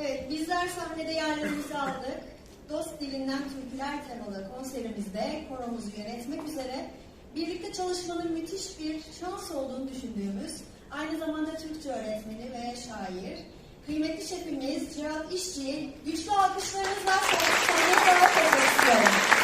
Evet, bizler sahnede yerlerimizi aldık. Dost dilinden türküler temalı konserimizde koromuzu yönetmek üzere birlikte çalışmanın müthiş bir şans olduğunu düşündüğümüz, aynı zamanda Türkçe öğretmeni ve şair, kıymetli şefimiz Cihat İşçi'yi güçlü alkışlarınızla sahneye davet etmek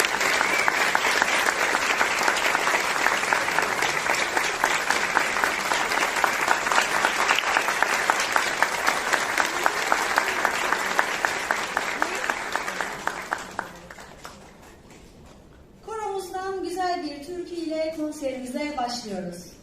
yours.